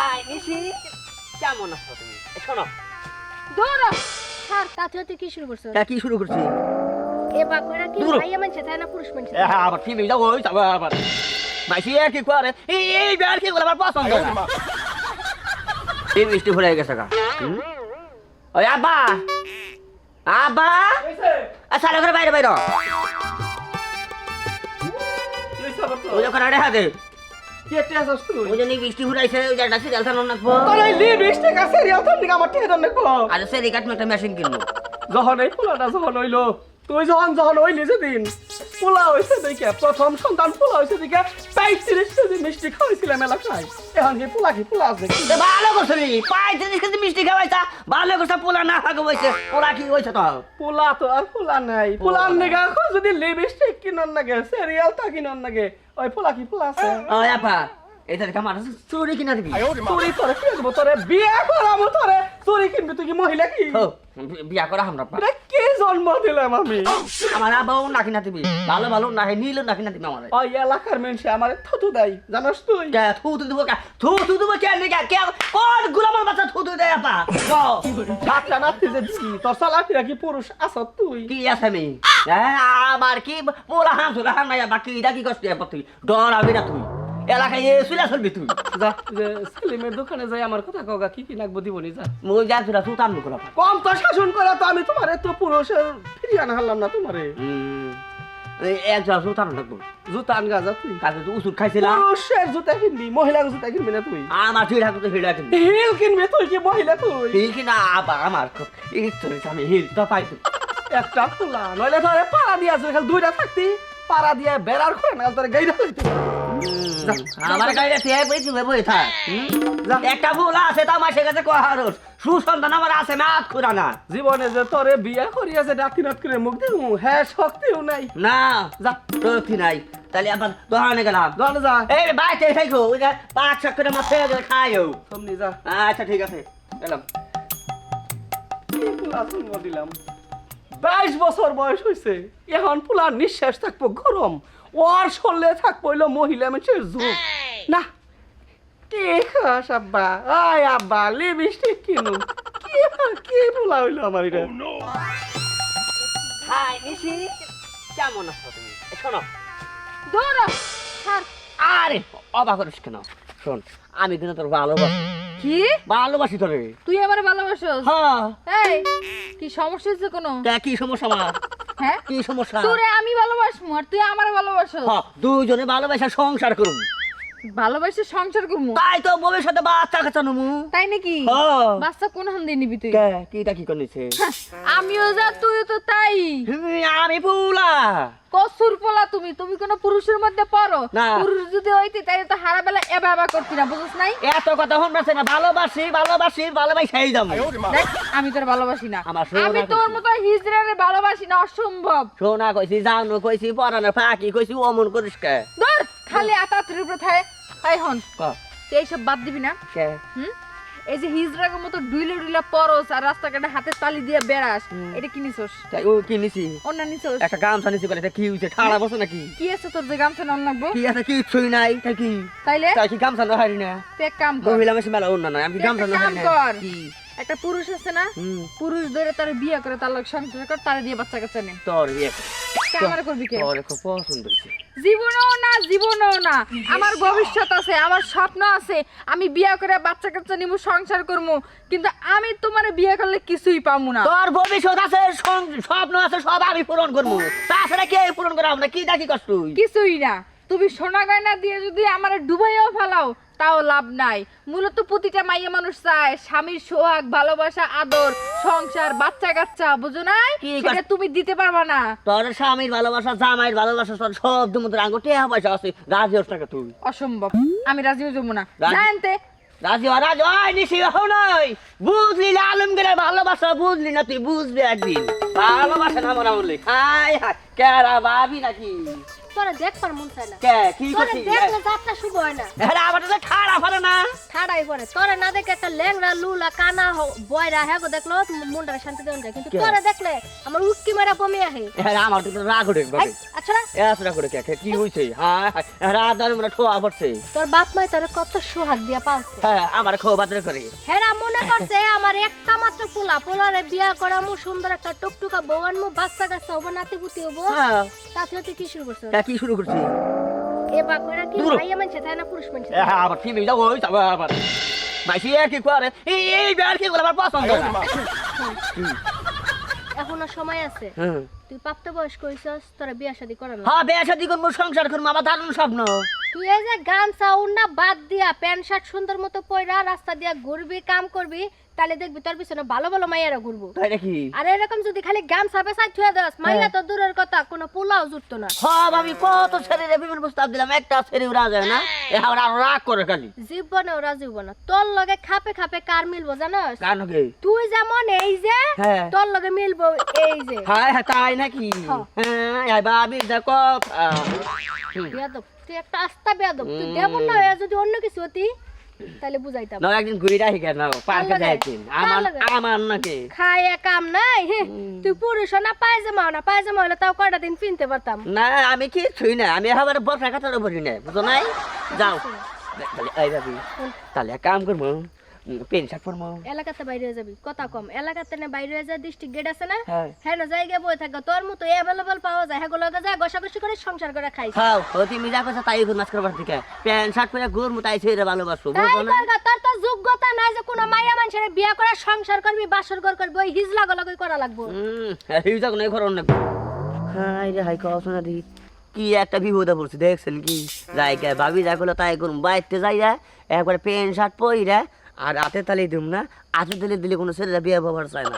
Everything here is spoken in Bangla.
হাই নিশি কেমন আছো তুমি? শোনো। দৌড়ো। স্যার তাতে হতে কি শুরু করছ? তা কি শুরু করছি? এ বাপরা কি ভাইয়া মানছে তাই না পুরুষ মানছে? হ্যাঁ, আবার ওই যাব আবার। মাইসি আর কি করে? এই কি করে? আমার পছন্দ। না এই মিষ্টি ভরে গেছে গা? ওই আব্বা। আব্বা। আচ্ছা করে বাইরে বাইরে। ওই ওখানে রেখা দে ওই জন্য বৃষ্টি ঘুরাইছে ওই যে একটা সিরিয়াল চালানো নাকবো আজ সে রিকাট একটা মেশিন কিনবো যখন এই পোলাটা যখন হইল তুই যখন যখন হইলি সেদিন পোলা হয়েছে দেখে প্রথম সন্তান পোলা হয়েছে দেখে পঁয়ত্রিশ কেজি মিষ্টি খাওয়াইছিলাম এলাকায়। এখন কি পোলা কি পোলা আছে? ভালো করছ নি পঁয়ত্রিশ কেজি মিষ্টি খাওয়াইছা ভালো করছ পোলা না বইছে পোলা কি হয়েছে তো পোলা তো আর পোলা নাই। পোলার নেগা যদি লিপস্টিক কিনন নাগে সিরিয়াল তা কিনন নাগে ওই পোলা কি পোলা আছে? ওই আপা চুরি কিনা দিবি? চুরি তোরে কি তোরে বিয়ে করাবো তোরে। চুরি কিনবি তুই কি মহিলা কি? বিয়া করা আমরা পা। এটা জন্ম দিলাম আমি আমার আবাও না কিনা দিবি ভালো ভালো না নীল না কিনা দিবি আমার। ওই এলাকার মানুষ আমার থতু দেয় জানাস তুই? কে থু থু দেবো কে থু থু দেবো কে নে কে কে কোন গুলামের বাচ্চা থু থু দেয় আপা? কও, ডাক্তার নাতি যে দিছি তোর সালাফিরা কি পুরুষ আস তুই? কি আছে আমি? আমার কি? পোলা হাম সুলা হাম নাই বাকি এটা কি কষ্ট? আপা তুই ডর আবি না তুই এলাকায় এ সুলা চলবি তুই যা সেলিমের দোকানে যাই আমার কথা কগা কি কি লাগবো দিবনি যা মই যা সুলা সুতাম নুকুলা কম তো শাসন করে তো আমি তোমারে তো পুরুষের ফিরিয়ে আনা হারলাম না তোমারে। এক জোড়া সুতাম লাগবো। জুতা আনগা যা তুই। তো খাইছিলাম। পুরুষের জুতা কিনবি মহিলার জুতা কিনবি না তুই? আমার ঠিক হাতে তো হিল কিনবি তুই কি মহিলা তুই? হিল কিনা? আবার আমার খুব ইচ্ছে আমি হিল তো পাই তো একটা খোলা নইলে ধরে পাড়া দিয়ে আছে খালি দুইটা থাকতি। পাড়া দিয়ে বেড়ার করে না তোরে গাইরা হইতো আমার গাড়িটা টিয়াই চুবে বই থাক। একটা ভুল আছে তো আমার কাছে কহারস সুসন্তান আমার আছে না আত খুরা না। জীবনে যে তোরে বিয়া করিয়াছে ডাকি নাট করে মুখ দেবো হ্যাঁ শক্তিও নাই। না যা। রক্ষি নাই। তাহলে আবার দোকানে গেলাম। দোকানে যা। এই বাইতে খাইখো ওই যে পাঁচ ছক করে মাথায় গেলে খাইও সামনে যা। আচ্ছা ঠিক আছে গেলাম। কি পোলা জন্ম দিলাম। বাইশ বছর বয়স হয়েছে এখন পোলার নিঃশ্বাস থাকব গরম। ওর শরীরে থাকব হইল মহিলা মানুষের যুগ না ঠিক আছে আব্বা? আয় আব্বা লিপস্টিক কিনু। কি কি পোলা হইল আমার এটা? হাই নিশি কেমন আছো তুমি? শোনো। দৌড়ো স্যার আরে অবাক করিস কেন? শোন আমি কিন্তু তোর ভালোবাসি। কি? ভালোবাসি তোরে। তুই আমারে ভালোবাসোস? হ্যাঁ। এই কি সমস্যা হচ্ছে কোনো? তা কি সমস্যা আমার হ্যাঁ? কি সমস্যা? তোরে আমি ভালোবাসমু আর তুই আমারে ভালোবাসোস? হ্যাঁ, দুজনে ভালোবাসা সংসার করুন। ভালোবাসে সংসার করবু। তাই তো ভবিষ্যতে বাচ্চা কাচ্চা নমু তাই নাকি? হ্যাঁ। বাচ্চা কোন হান দিয়ে নিবি তুই? কে? কিটা কি করেছে আমিও যা তুইও তো তাই। আমি পুলা কসুর পোলা তুমি তুমি কোন পুরুষের মধ্যে পড়ো? না। পুরুষ যদি হইতি তাই তো হারা বেলা এবা এবা করতি না বুঝছ নাই? এত কথা হন না ভালোবাসি ভালোবাসি ভালোবাসি যাম দেখ আমি তোর ভালোবাসি না। আমি তোর। মতো হিজড়ারে ভালোবাসি না অসম্ভব। শোনা কইছি জানো কইছি পরানো ফাঁকি কইছি অমন করিস কে? খালি আতাত্রির প্রথায় হাই হন ক, এইসব বাদ দিবি না। কে? হুম? এই যে হিজড়ার মতো ডুইলে ডুইলে পরস আর রাস্তাঘাটে হাতে তালি দিয়ে বেড়াস এটা কি নিছস? তাই ও কি নিছি? অন্য নিছস? একটা গামছা নিছি বলে এটা কি হইছে? ঠাড়া বসে নাকি? কি আছে তোর যে গামছা নন লাগবো? কি আছে কিছুই নাই তাই কি? তাইলে? তাই কি গামছা না হারি না? তুই কাম কর। মহিলা মেশে মেলা অন্য না আমি গামছা না হারি না। কি? একটা পুরুষ আছে না পুরুষ ধরে তার বিয়ে করে তার লোক সংসার কর তার দিয়ে বাচ্চা কাচ্চা নে। তোর ইয়ে ক্যামেরা করবি কে? তোর খুব পছন্দ হইছে জীবনও না জীবনও না। আমার ভবিষ্যৎ আছে আমার স্বপ্ন আছে। আমি বিয়ে করে বাচ্চা কাচ্চা নিমু সংসার করব কিন্তু আমি তোমার বিয়ে করলে কিছুই পামু না। তোর ভবিষ্যৎ আছে স্বপ্ন আছে সব আমি পূরণ করব তাছাড়া কে পূরণ করা আমরা কি ডাকি কষ্ট কিছুই না। তুমি সোনা গয়না দিয়ে যদি আমার ডুবাইও ফেলাও তাও লাভ নাই। মূলত প্রতিটা মাইয়া মানুষ চায় স্বামীর সোহাগ ভালোবাসা আদর সংসার বাচ্চা কাচ্চা বুঝো নাই? সেটা তুমি দিতে পারবা না। তোর স্বামীর ভালোবাসা জামাইয়ের ভালোবাসা তোর সব দুমত আঙ্গ টেহা পয়সা আছে। রাজি হস টাকা তুই? অসম্ভব। আমি রাজি হইব না। জানতে রাজি হ রাজি হয় নিশি হও নয় বুঝলি না আলমগীরের ভালোবাসা বুঝলি না তুই বুঝবি একদিন। ভালোবাসা না মনে বললি। হাই হাই কেরা ভাবি নাকি? তোরা দেখবার মন চায় না। কে কি করছিস? দেখলে যাত্রা শুভ হয় না। হ্যাঁ আমারটা খারাপ ঠাড়াই পরে তোরে না দেখে একটা ল্যাংড়া লুলা কানা হ- বয়রা হ্যাঁ দেখল মুন্ডারে শান্তি দেওয়া যায়। কিন্তু? তোরে দেখলে আমার উটকি মারা বমি আহে। হ্যাঁ আমার তো রাগ উঠে আচ্ছা না। এ আসরা করে কে কি হইছে? হ্যাঁ হ্যাঁ, রাত ধরে আমরা ঠোয়া পড়ছে। তোর বাপ মাই তোরে কত সোহাগ দিয়া পালছে। হ্যাঁ আমার খো বাতরে করে। হেরা মনে করছে আমার একটা মাত্র পোলা। পোলারে বিয়া করামু সুন্দর একটা টুকটুকা বউ আনমু বাচ্চা কাচ্চা হব নাতি পুতি হব। হ্যাঁ। তাতে তুই কি শুরু করছ কি শুরু করছি এবার কইরা কি ভাইয়া মানছে তাই না পুরুষ মানছে? হ্যাঁ আবার কি যাও ওই যাব আবার মাইসি আর কি করে? এই এই কি করে? আমার পছন্দ। না এখনও সময় আছে। হ্যাঁ। তুই প্রাপ্ত বয়স্ক হইছস তোরা বিয়া শাদী করা না হ্যাঁ বিয়া শাদি করব সংসার করব আমার দারুণ স্বপ্ন। তুই এই যে গান না বাদ দিয়া প্যান্ট শার্ট সুন্দর মতো পয়রা রাস্তা দিয়া ঘুরবি কাম করবি তাহলে দেখবি তোর পিছনে ভালো ভালো মাইয়ারা ঘুরবো। তাই নাকি? আর এরকম যদি খালি গান সাবে সাইড থুয়ে দাস মাইয়া তো দূরের কথা কোনো পোলাও জুটতো না। সব আমি কত ছেড়ে বিভিন্ন প্রস্তাব দিলাম একটা ছেড়ে উড়া যায় না এ আবার আরও রাগ করে খালি। জীবনে ওরা জীবনে তোর লগে খাপে খাপে কার মিলবো জানোস? তুই যেমন এই যে হ্যাঁ। তোর লগে মিলবো এই যে। হ্যাঁ হ্যাঁ তাই নাকি? হ্যাঁ। হ্যাঁ ভাবি দেখো তুই একটা আস্তা বেয়াদব তুই দেবন না হয়ে যদি অন্য কিছু হতি তাহলে বুঝাইতাম। না একদিন ঘুরে রাখি কেন পার্কে লাগে? আমার আমার নাকি। খায় কাম নাই তুই পুরুষ না পায়জামা না পায়জামা হলে তাও কয়টা দিন পিনতে পারতাম? না আমি কি ছুই না আমি আবার বসা কাতার উপরে নাই বুঝো নাই? যাও। তাহলে এই যাবি তাহলে এক কাম করব। পেন শার্ট পরবো এলাকাতে বাইরে হয়ে যাবি কথা কম। এলাকাতে না বাইরে হয়ে যায় ডিস্ট্রিক্ট গেট আছে না? হ্যাঁ। হ্যাঁ না জায়গায় বই থাকে। তোর মতো অ্যাভেলেবল পাওয়া যায়। হ্যাঁ গুলোকে যায় ঘষাঘষি করে সংসার করে খাইছে খাও ও তুমি কথা তাই ঘুর মাছ করবার থেকে। প্যান্ট শার্ট পরে ঘুর তাই ছেড়ে ভালোবাসো তাই না? তোর তো যোগ্যতা নাই যে কোনো মাইয়া মানুষের বিয়ে করে সংসার করবি বাসর ঘর করবি ওই হিজলা গলাগই করা লাগবো? হুম এই নাই ঘর অনেক হাই রে হাই কও শোনা দি কি একটা বিপদে পড়ছে দেখছেন কি? জায়গা ভাবি যা করল তাই করুন বাইতে যাই একবার প্যান্ট শার্ট পরি রে আর রাতে তালি দিম না আতে তালি দিলে কোনো ছেলেরা বিয়ে ব্যবহার চায় না।